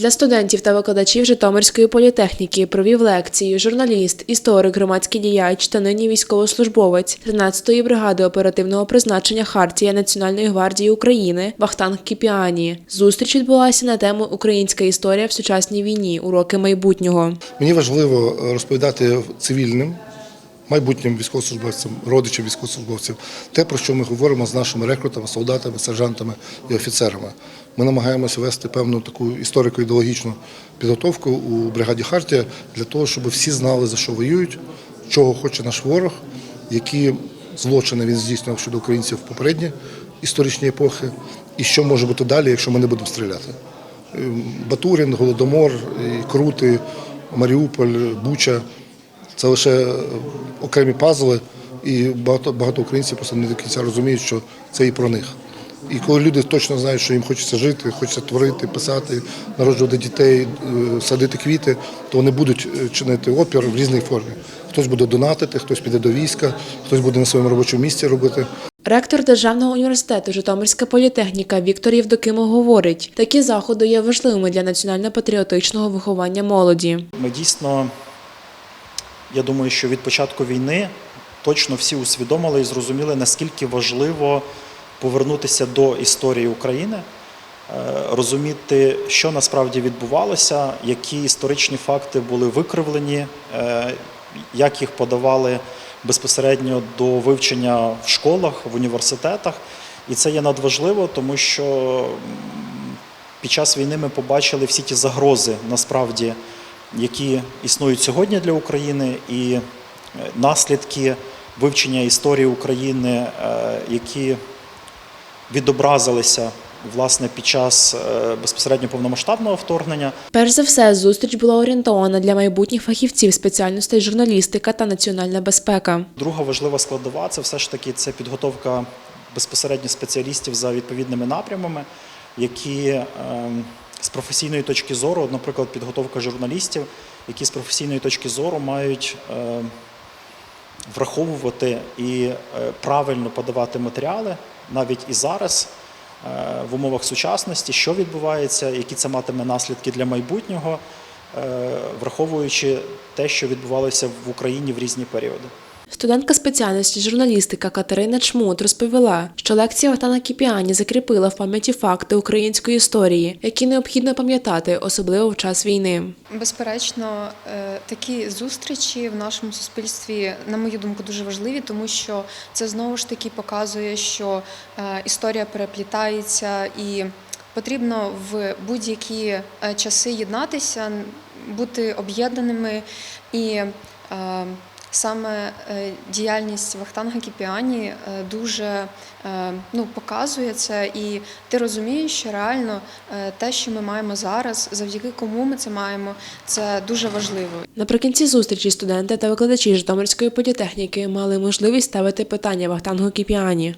Для студентів та викладачів Житомирської політехніки провів лекцію журналіст, історик, громадський діяч та нині військовослужбовець 13-ї бригади оперативного призначення Хартія Національної гвардії України Вахтанг Кіпіані. Зустріч відбулася на тему Українська історія в сучасній війні. Уроки майбутнього. Мені важливо розповідати цивільним, майбутнім військовослужбовцям, родичам військовослужбовців, те, про що ми говоримо з нашими рекрутами, солдатами, сержантами і офіцерами. Ми намагаємося вести певну таку історико-ідеологічну підготовку у бригаді Хартія для того, щоб всі знали, за що воюють, чого хоче наш ворог, які злочини він здійснював щодо українців в попередні історичні епохи, і що може бути далі, якщо ми не будемо стріляти. Батурин, Голодомор, і Крути, Маріуполь, Буча це лише окремі пазли, і багато, багато українців просто не до кінця розуміють, що це і про них. І коли люди точно знають, що їм хочеться жити, хочеться творити, писати, народжувати дітей, е, садити квіти, то вони будуть е, чинити опір в різній формі. Хтось буде донатити, хтось піде до війська, хтось буде на своєму робочому місці робити. Ректор Державного університету Житомирська політехніка Віктор Євдокимов говорить, такі заходи є важливими для національно-патріотичного виховання молоді. Ми дійсно, я думаю, що від початку війни точно всі усвідомили і зрозуміли, наскільки важливо повернутися до історії України, е, розуміти, що насправді відбувалося, які історичні факти були викривлені, е, як їх подавали безпосередньо до вивчення в школах, в університетах. І це є надважливо, тому що під час війни ми побачили всі ті загрози, насправді, які існують сьогодні для України, і е, наслідки вивчення історії України, е, які відобразилися власне під час е, безпосередньо повномасштабного вторгнення. Перш за все, зустріч була орієнтована для майбутніх фахівців спеціальностей журналістика та національна безпека. Друга важлива складова це все ж таки це підготовка безпосередньо спеціалістів за відповідними напрямами, які ем, з професійної точки зору, наприклад, підготовка журналістів, які з професійної точки зору мають ем, враховувати і е, правильно подавати матеріали навіть і зараз е, в умовах сучасності, що відбувається, які це матиме наслідки для майбутнього, е, враховуючи те, що відбувалося в Україні в різні періоди. Студентка спеціальності журналістика Катерина Чмут розповіла, що лекція Охтана Кіпіані закріпила в пам'яті факти української історії, які необхідно пам'ятати, особливо в час війни. Безперечно, е, такі зустрічі в нашому суспільстві, на мою думку, дуже важливі, тому що це знову ж таки показує, що е, історія переплітається і потрібно в будь-які е, часи єднатися, бути об'єднаними і. Саме е, діяльність Вахтанга Кіпіані е, дуже е, ну, показує це, і ти розумієш, що реально те, що ми маємо зараз, завдяки кому ми це маємо, це дуже важливо. Наприкінці зустрічі студенти та викладачі Житомирської політехніки мали можливість ставити питання Вахтангу Кіпіані.